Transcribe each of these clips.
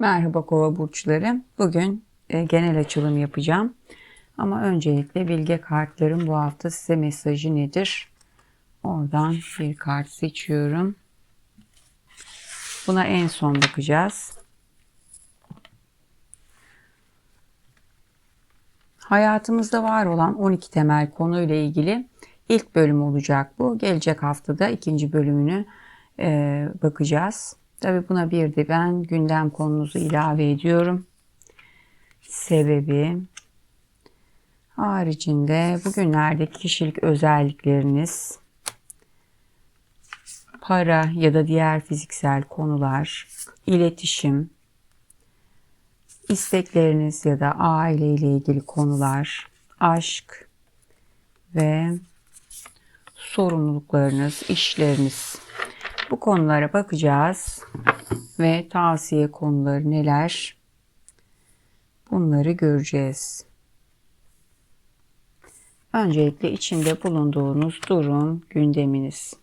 Merhaba kova burçları. Bugün e, genel açılım yapacağım. Ama öncelikle bilge kartların bu hafta size mesajı nedir? Oradan bir kart seçiyorum. Buna en son bakacağız. Hayatımızda var olan 12 temel konuyla ilgili ilk bölüm olacak bu. Gelecek haftada ikinci bölümünü e, bakacağız. Tabi buna bir de ben gündem konunuzu ilave ediyorum. Sebebi haricinde bugünlerde kişilik özellikleriniz, para ya da diğer fiziksel konular, iletişim, istekleriniz ya da aile ile ilgili konular, aşk ve sorumluluklarınız, işleriniz bu konulara bakacağız ve tavsiye konuları neler? Bunları göreceğiz. Öncelikle içinde bulunduğunuz durum, gündeminiz.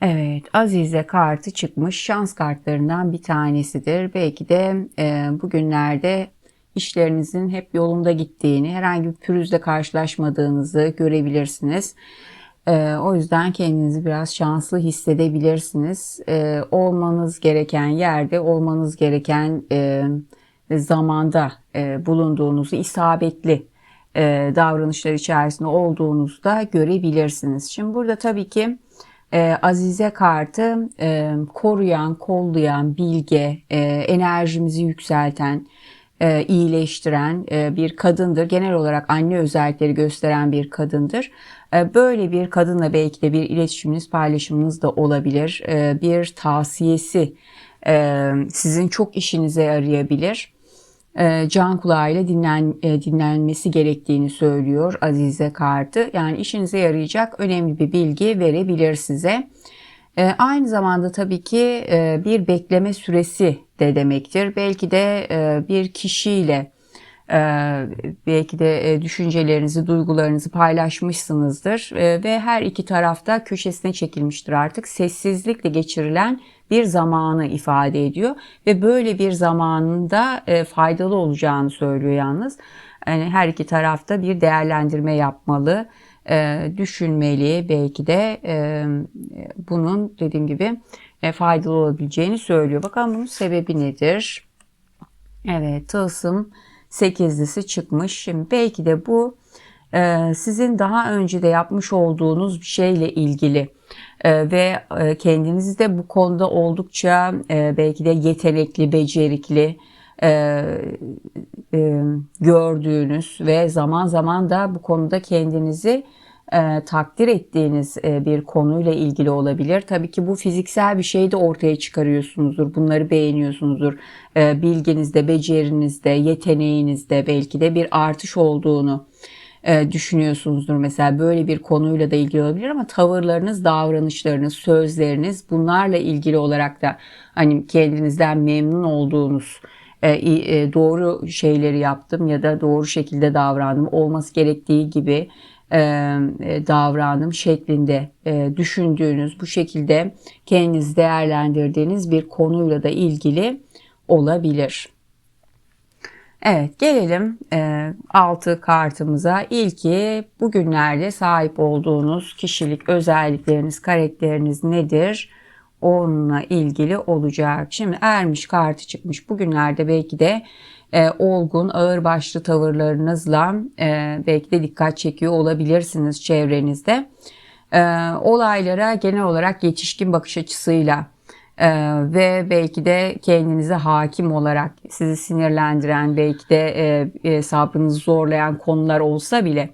Evet, Azize kartı çıkmış. Şans kartlarından bir tanesidir. Belki de e, bugünlerde işlerinizin hep yolunda gittiğini, herhangi bir pürüzle karşılaşmadığınızı görebilirsiniz. E, o yüzden kendinizi biraz şanslı hissedebilirsiniz. E, olmanız gereken yerde, olmanız gereken e, zamanda e, bulunduğunuzu isabetli e, davranışlar içerisinde olduğunuzda görebilirsiniz. Şimdi burada tabii ki e, Azize kartı e, koruyan, kollayan, bilge, e, enerjimizi yükselten, e, iyileştiren e, bir kadındır. Genel olarak anne özellikleri gösteren bir kadındır. E, böyle bir kadınla belki de bir iletişiminiz, paylaşımınız da olabilir. E, bir tavsiyesi e, sizin çok işinize yarayabilir. E, can kulağıyla dinlen, e, dinlenmesi gerektiğini söylüyor Azize kartı. Yani işinize yarayacak önemli bir bilgi verebilir size. E, aynı zamanda tabii ki e, bir bekleme süresi de demektir. Belki de e, bir kişiyle e, belki de e, düşüncelerinizi, duygularınızı paylaşmışsınızdır e, ve her iki tarafta köşesine çekilmiştir artık. Sessizlikle geçirilen bir zamanı ifade ediyor ve böyle bir zamanında e, faydalı olacağını söylüyor yalnız. Yani her iki tarafta bir değerlendirme yapmalı e, düşünmeli belki de e, bunun dediğim gibi e, faydalı olabileceğini söylüyor. Bakalım bunun sebebi nedir? Evet tılsım 8'lisi çıkmış. Şimdi belki de bu e, sizin daha önce de yapmış olduğunuz bir şeyle ilgili e, ve e, kendinizi de bu konuda oldukça e, belki de yetenekli, becerikli, e, e, gördüğünüz ve zaman zaman da bu konuda kendinizi e, takdir ettiğiniz e, bir konuyla ilgili olabilir. Tabii ki bu fiziksel bir şey de ortaya çıkarıyorsunuzdur. Bunları beğeniyorsunuzdur. E, bilginizde, becerinizde, yeteneğinizde belki de bir artış olduğunu e, düşünüyorsunuzdur. Mesela böyle bir konuyla da ilgili olabilir ama tavırlarınız, davranışlarınız, sözleriniz bunlarla ilgili olarak da hani kendinizden memnun olduğunuz doğru şeyleri yaptım ya da doğru şekilde davrandım olması gerektiği gibi e, davranım şeklinde düşündüğünüz bu şekilde kendinizi değerlendirdiğiniz bir konuyla da ilgili olabilir. Evet gelelim e, altı kartımıza. İlki bugünlerde sahip olduğunuz kişilik özellikleriniz, karakteriniz nedir? Onunla ilgili olacak. Şimdi ermiş kartı çıkmış. Bugünlerde belki de e, olgun, ağırbaşlı tavırlarınızla e, belki de dikkat çekiyor olabilirsiniz çevrenizde. E, olaylara genel olarak yetişkin bakış açısıyla ee, ve belki de kendinize hakim olarak sizi sinirlendiren belki de e, e, sabrınızı zorlayan konular olsa bile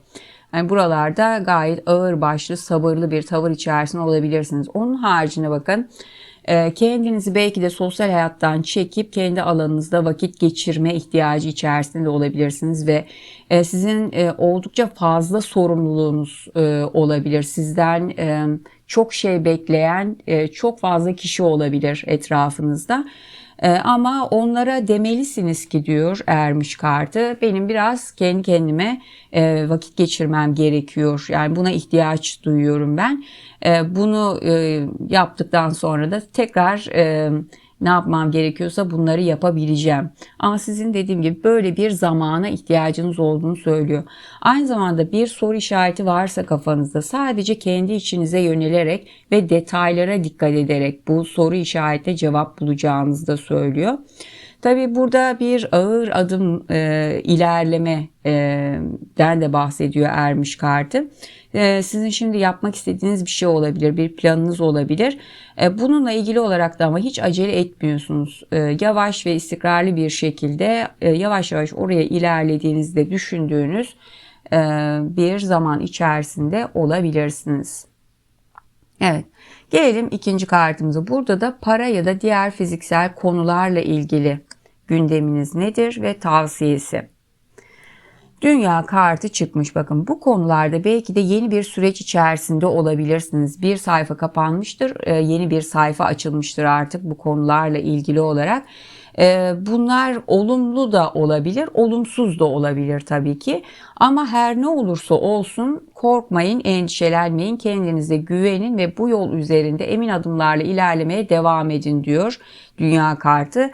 yani buralarda gayet ağır başlı sabırlı bir tavır içerisinde olabilirsiniz. Onun haricinde bakın e, kendinizi belki de sosyal hayattan çekip kendi alanınızda vakit geçirme ihtiyacı içerisinde olabilirsiniz ve e, sizin e, oldukça fazla sorumluluğunuz olabilir. Sizden çok şey bekleyen çok fazla kişi olabilir etrafınızda. Ama onlara demelisiniz ki diyor Ermiş kartı. Benim biraz kendi kendime vakit geçirmem gerekiyor. Yani buna ihtiyaç duyuyorum ben. Bunu yaptıktan sonra da tekrar ne yapmam gerekiyorsa bunları yapabileceğim. Ama sizin dediğim gibi böyle bir zamana ihtiyacınız olduğunu söylüyor. Aynı zamanda bir soru işareti varsa kafanızda sadece kendi içinize yönelerek ve detaylara dikkat ederek bu soru işarete cevap bulacağınızı da söylüyor. Tabi burada bir ağır adım e, ilerlemeden de bahsediyor Ermiş kartı. E, sizin şimdi yapmak istediğiniz bir şey olabilir, bir planınız olabilir. E, bununla ilgili olarak da ama hiç acele etmiyorsunuz. E, yavaş ve istikrarlı bir şekilde e, yavaş yavaş oraya ilerlediğinizde düşündüğünüz e, bir zaman içerisinde olabilirsiniz. Evet. Gelelim ikinci kartımıza. Burada da para ya da diğer fiziksel konularla ilgili gündeminiz nedir ve tavsiyesi. Dünya kartı çıkmış bakın bu konularda belki de yeni bir süreç içerisinde olabilirsiniz. Bir sayfa kapanmıştır, e, yeni bir sayfa açılmıştır artık bu konularla ilgili olarak. E, bunlar olumlu da olabilir, olumsuz da olabilir tabii ki. Ama her ne olursa olsun korkmayın, endişelenmeyin, kendinize güvenin ve bu yol üzerinde emin adımlarla ilerlemeye devam edin diyor Dünya kartı.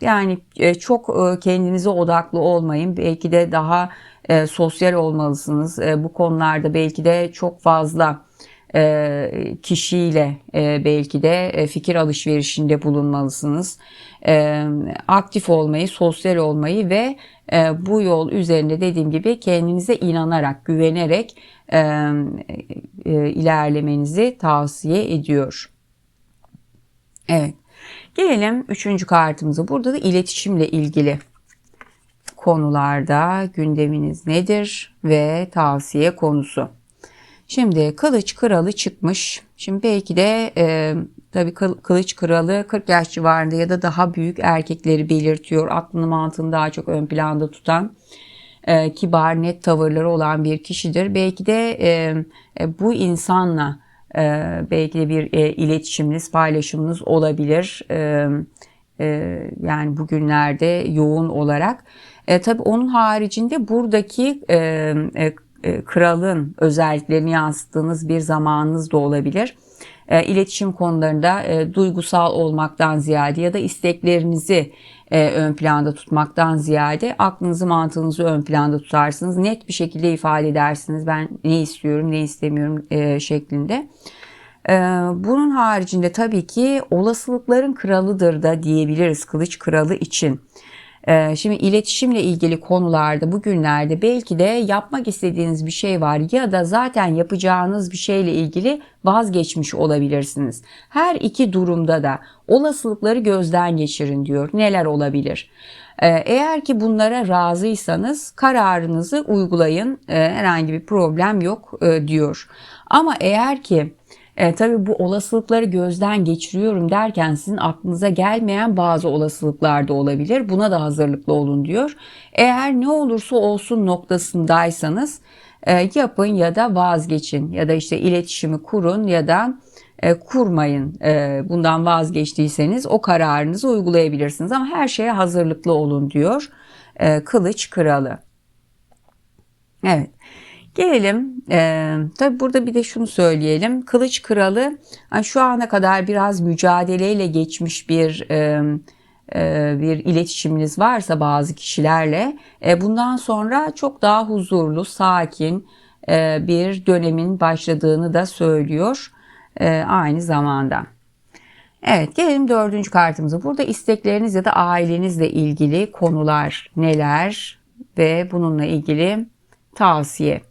Yani e, çok e, kendinize odaklı olmayın. Belki de daha e, sosyal olmalısınız. Bu konularda belki de çok fazla kişiyle belki de fikir alışverişinde bulunmalısınız. Aktif olmayı, sosyal olmayı ve bu yol üzerinde dediğim gibi kendinize inanarak, güvenerek ilerlemenizi tavsiye ediyor. Evet. Gelelim üçüncü kartımıza. Burada da iletişimle ilgili konularda gündeminiz nedir ve tavsiye konusu. Şimdi kılıç kralı çıkmış. Şimdi belki de e, tabii kılıç kralı 40 yaş civarında ya da daha büyük erkekleri belirtiyor. Aklını mantığını daha çok ön planda tutan e, kibar net tavırları olan bir kişidir. Belki de e, e, bu insanla e, belki de bir e, iletişiminiz, paylaşımınız olabilir. E, e, yani bugünlerde yoğun olarak. E, tabii onun haricinde buradaki e, e, kralın özelliklerini yansıttığınız bir zamanınız da olabilir. E, iletişim konularında e, duygusal olmaktan ziyade ya da isteklerinizi e, ön planda tutmaktan ziyade aklınızı mantığınızı ön planda tutarsınız. Net bir şekilde ifade edersiniz. Ben ne istiyorum ne istemiyorum e, şeklinde. E, bunun haricinde tabii ki olasılıkların kralıdır da diyebiliriz kılıç kralı için. Ee, şimdi iletişimle ilgili konularda bugünlerde belki de yapmak istediğiniz bir şey var ya da zaten yapacağınız bir şeyle ilgili vazgeçmiş olabilirsiniz. Her iki durumda da olasılıkları gözden geçirin diyor. Neler olabilir? Ee, eğer ki bunlara razıysanız kararınızı uygulayın. Ee, herhangi bir problem yok e, diyor. Ama eğer ki e, tabii bu olasılıkları gözden geçiriyorum derken sizin aklınıza gelmeyen bazı olasılıklar da olabilir. Buna da hazırlıklı olun diyor. Eğer ne olursa olsun noktasındaysanız e, yapın ya da vazgeçin ya da işte iletişimi kurun ya da e, kurmayın. E, bundan vazgeçtiyseniz o kararınızı uygulayabilirsiniz ama her şeye hazırlıklı olun diyor. E, Kılıç Kralı. Evet. Gelelim e, tabi burada bir de şunu söyleyelim. Kılıç Kralı yani şu ana kadar biraz mücadeleyle geçmiş bir e, e, bir iletişiminiz varsa bazı kişilerle e, bundan sonra çok daha huzurlu, sakin e, bir dönemin başladığını da söylüyor e, aynı zamanda. Evet gelelim dördüncü kartımıza. Burada istekleriniz ya da ailenizle ilgili konular neler ve bununla ilgili tavsiye.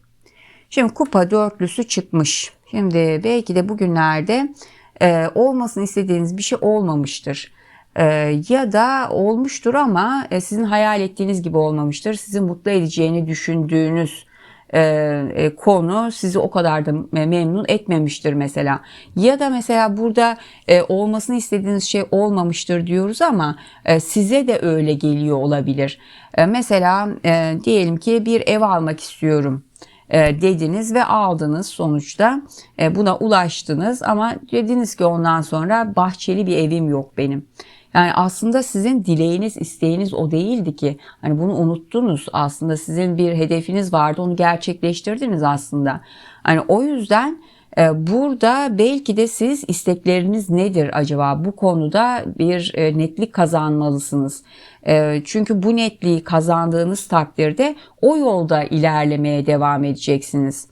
Şimdi kupa dörtlüsü çıkmış. Şimdi belki de bugünlerde e, olmasını istediğiniz bir şey olmamıştır. E, ya da olmuştur ama e, sizin hayal ettiğiniz gibi olmamıştır. Sizi mutlu edeceğini düşündüğünüz e, e, konu sizi o kadar da memnun etmemiştir mesela. Ya da mesela burada e, olmasını istediğiniz şey olmamıştır diyoruz ama e, size de öyle geliyor olabilir. E, mesela e, diyelim ki bir ev almak istiyorum dediniz ve aldınız sonuçta e, buna ulaştınız ama dediniz ki ondan sonra bahçeli bir evim yok benim. Yani aslında sizin dileğiniz, isteğiniz o değildi ki. Hani bunu unuttunuz aslında sizin bir hedefiniz vardı onu gerçekleştirdiniz aslında. Hani o yüzden E, burada belki de siz istekleriniz nedir acaba? Bu konuda bir e, netlik kazanmalısınız. E, çünkü bu netliği kazandığınız takdirde o yolda ilerlemeye devam edeceksiniz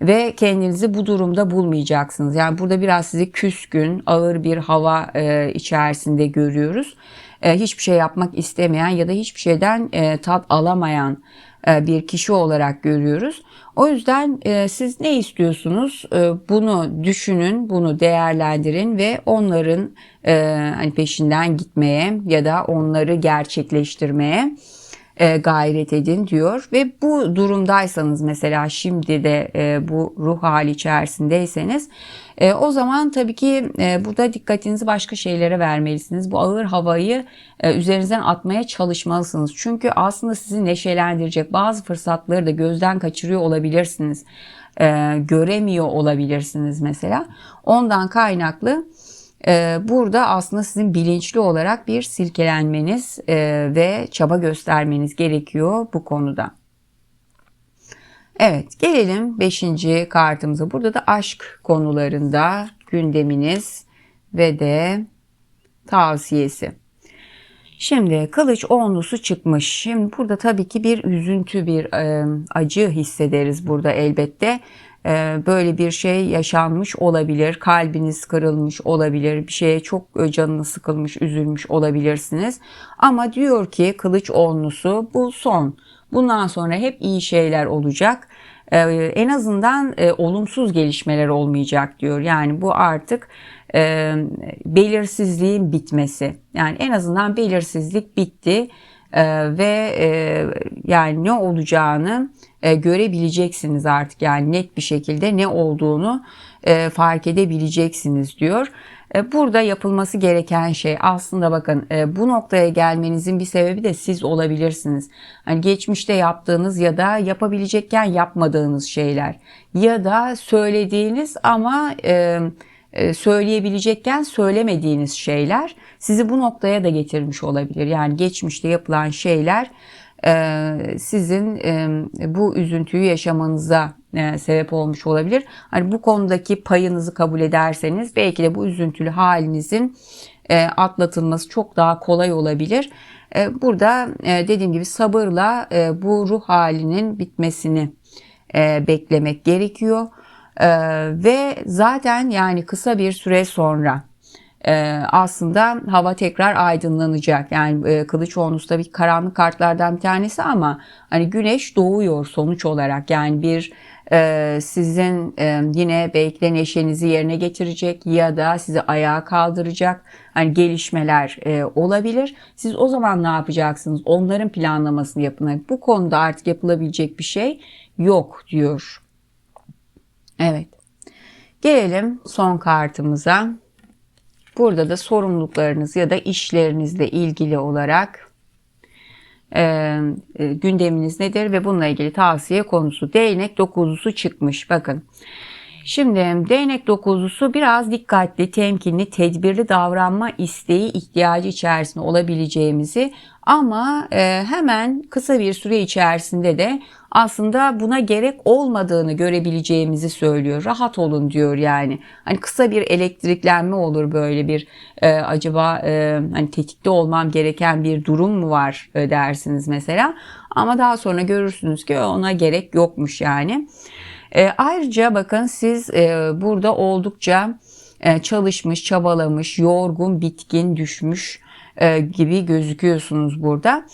ve kendinizi bu durumda bulmayacaksınız. Yani burada biraz sizi küskün, ağır bir hava e, içerisinde görüyoruz. E, hiçbir şey yapmak istemeyen ya da hiçbir şeyden e, tat alamayan bir kişi olarak görüyoruz. O yüzden e, siz ne istiyorsunuz? E, bunu düşünün, bunu değerlendirin ve onların e, hani peşinden gitmeye ya da onları gerçekleştirmeye e, gayret edin diyor ve bu durumdaysanız mesela şimdi de e, bu ruh hali içerisindeyseniz e, o zaman tabii ki burada dikkatinizi başka şeylere vermelisiniz. Bu ağır havayı üzerinizden atmaya çalışmalısınız. Çünkü aslında sizi neşelendirecek bazı fırsatları da gözden kaçırıyor olabilirsiniz. Göremiyor olabilirsiniz mesela. Ondan kaynaklı burada aslında sizin bilinçli olarak bir silkelenmeniz e, ve çaba göstermeniz gerekiyor bu konuda. Evet gelelim 5. kartımıza. Burada da aşk konularında gündeminiz ve de tavsiyesi. Şimdi kılıç onlusu çıkmış. Şimdi burada tabii ki bir üzüntü, bir e, acı hissederiz burada elbette. Ee, böyle bir şey yaşanmış olabilir. Kalbiniz kırılmış olabilir. Bir şeye çok e, canınız sıkılmış, üzülmüş olabilirsiniz. Ama diyor ki kılıç onlusu bu son. Bundan sonra hep iyi şeyler olacak. Ee, en azından e, olumsuz gelişmeler olmayacak diyor. Yani bu artık e, belirsizliğin bitmesi. Yani en azından belirsizlik bitti e, ve yani ne olacağını e, görebileceksiniz artık yani net bir şekilde ne olduğunu e, fark edebileceksiniz diyor. E, burada yapılması gereken şey aslında bakın bu noktaya gelmenizin bir sebebi de siz olabilirsiniz. Hani geçmişte yaptığınız ya da yapabilecekken yapmadığınız şeyler ya da söylediğiniz ama söyleyebilecekken söylemediğiniz şeyler sizi bu noktaya da getirmiş olabilir. Yani geçmişte yapılan şeyler sizin e, bu üzüntüyü yaşamanıza sebep olmuş olabilir. Hani bu konudaki payınızı kabul ederseniz belki de bu üzüntülü halinizin atlatılması çok daha kolay olabilir. Burada dediğim gibi sabırla bu ruh halinin bitmesini beklemek gerekiyor. Ve zaten yani kısa bir süre sonra e, aslında hava tekrar aydınlanacak. Yani e, kılıç onlusu tabii karanlık kartlardan bir tanesi ama hani güneş doğuyor sonuç olarak. Yani bir e, sizin e, yine belki de neşenizi yerine getirecek ya da sizi ayağa kaldıracak hani gelişmeler e, olabilir. Siz o zaman ne yapacaksınız? Onların planlamasını yapın. Bu konuda artık yapılabilecek bir şey yok diyor. Evet. Gelelim son kartımıza. Burada da sorumluluklarınız ya da işlerinizle ilgili olarak e, e, gündeminiz nedir ve bununla ilgili tavsiye konusu. Değnek dokuzusu çıkmış. Bakın. Şimdi değnek dokuzusu biraz dikkatli, temkinli, tedbirli davranma isteği, ihtiyacı içerisinde olabileceğimizi ama e, hemen kısa bir süre içerisinde de aslında buna gerek olmadığını görebileceğimizi söylüyor. Rahat olun diyor yani. Hani kısa bir elektriklenme olur böyle bir e, acaba e, hani tetikte olmam gereken bir durum mu var e, dersiniz mesela. Ama daha sonra görürsünüz ki ona gerek yokmuş yani. E, ayrıca bakın siz e, burada oldukça e, çalışmış, çabalamış, yorgun, bitkin, düşmüş e, gibi gözüküyorsunuz burada.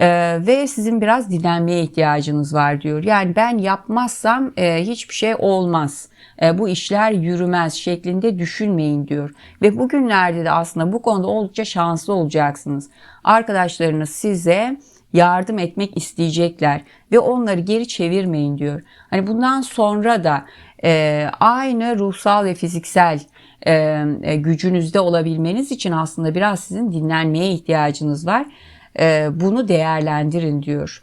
Ee, ve sizin biraz dinlenmeye ihtiyacınız var diyor. Yani ben yapmazsam e, hiçbir şey olmaz. E, bu işler yürümez şeklinde düşünmeyin diyor. Ve bugünlerde de aslında bu konuda oldukça şanslı olacaksınız. Arkadaşlarınız size yardım etmek isteyecekler ve onları geri çevirmeyin diyor. Hani bundan sonra da e, aynı ruhsal ve fiziksel gücünüzde olabilmeniz için aslında biraz sizin dinlenmeye ihtiyacınız var. E, bunu değerlendirin diyor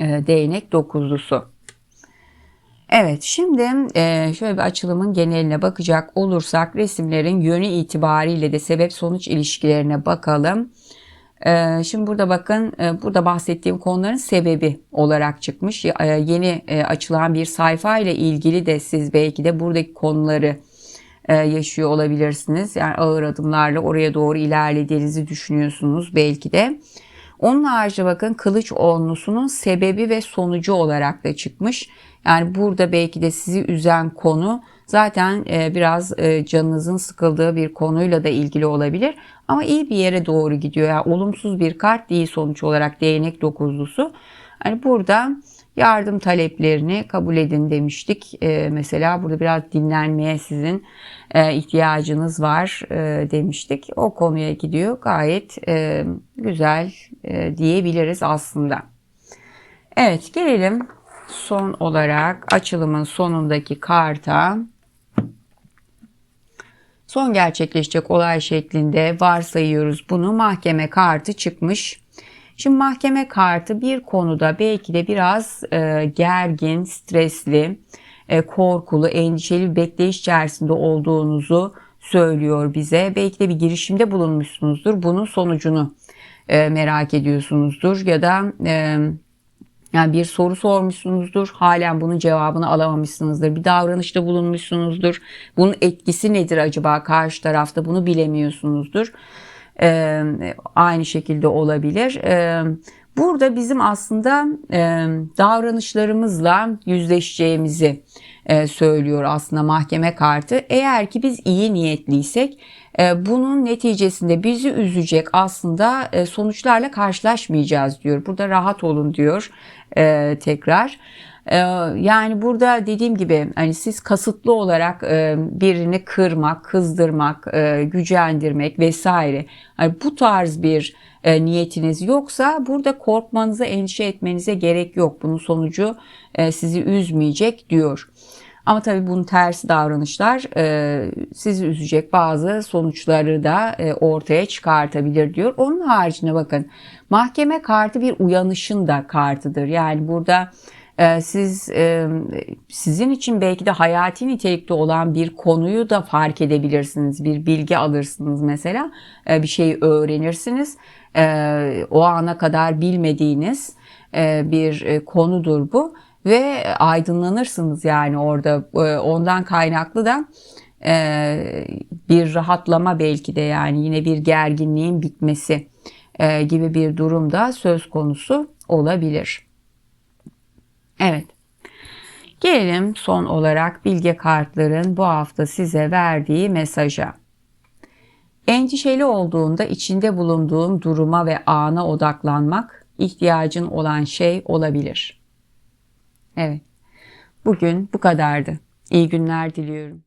e, değnek dokuzlusu. Evet şimdi e, şöyle bir açılımın geneline bakacak olursak resimlerin yönü itibariyle de sebep sonuç ilişkilerine bakalım. Ee, Şimdi burada bakın e, burada bahsettiğim konuların sebebi olarak çıkmış. E, Yeni açılan bir sayfa ile ilgili de siz belki de buradaki konuları yaşıyor olabilirsiniz. Yani ağır adımlarla oraya doğru ilerlediğinizi düşünüyorsunuz belki de. Onun haricinde bakın kılıç onlusunun sebebi ve sonucu olarak da çıkmış. Yani burada belki de sizi üzen konu zaten e, biraz e, canınızın sıkıldığı bir konuyla da ilgili olabilir. Ama iyi bir yere doğru gidiyor. Yani olumsuz bir kart değil sonuç olarak değnek dokuzlusu. Hani burada yardım taleplerini kabul edin demiştik. Ee, mesela burada biraz dinlenmeye sizin e, ihtiyacınız var e, demiştik. O konuya gidiyor. Gayet e, güzel diyebiliriz aslında. Evet gelelim son olarak açılımın sonundaki karta. Son gerçekleşecek olay şeklinde varsayıyoruz bunu. Mahkeme kartı çıkmış. Şimdi mahkeme kartı bir konuda belki de biraz e, gergin, stresli, e, korkulu, endişeli bir bekleyiş içerisinde olduğunuzu söylüyor bize. Belki de bir girişimde bulunmuşsunuzdur. Bunun sonucunu e, merak ediyorsunuzdur ya da e, yani bir soru sormuşsunuzdur, halen bunun cevabını alamamışsınızdır. Bir davranışta bulunmuşsunuzdur. Bunun etkisi nedir acaba karşı tarafta bunu bilemiyorsunuzdur. Ee, aynı şekilde olabilir. Ee, burada bizim aslında e, davranışlarımızla yüzleşeceğimizi e, söylüyor aslında mahkeme kartı. Eğer ki biz iyi niyetliysek e, bunun neticesinde bizi üzecek aslında e, sonuçlarla karşılaşmayacağız diyor. Burada rahat olun diyor e, tekrar. E, yani burada dediğim gibi hani siz kasıtlı olarak e, birini kırmak, kızdırmak, e, gücendirmek vesaire hani bu tarz bir e, niyetiniz yoksa burada korkmanıza, endişe etmenize gerek yok. Bunun sonucu sizi üzmeyecek diyor. Ama tabii bunun tersi davranışlar sizi üzecek bazı sonuçları da ortaya çıkartabilir diyor. Onun haricinde bakın mahkeme kartı bir uyanışın da kartıdır. Yani burada siz e, sizin için belki de hayati nitelikte olan bir konuyu da fark edebilirsiniz. Bir bilgi alırsınız mesela. E, bir şeyi öğrenirsiniz. E, o ana kadar bilmediğiniz e, bir konudur bu ve aydınlanırsınız yani orada ondan kaynaklı da bir rahatlama belki de yani yine bir gerginliğin bitmesi gibi bir durumda söz konusu olabilir. Evet. Gelelim son olarak bilge kartların bu hafta size verdiği mesaja. Endişeli olduğunda içinde bulunduğun duruma ve ana odaklanmak ihtiyacın olan şey olabilir. Evet. Bugün bu kadardı. İyi günler diliyorum.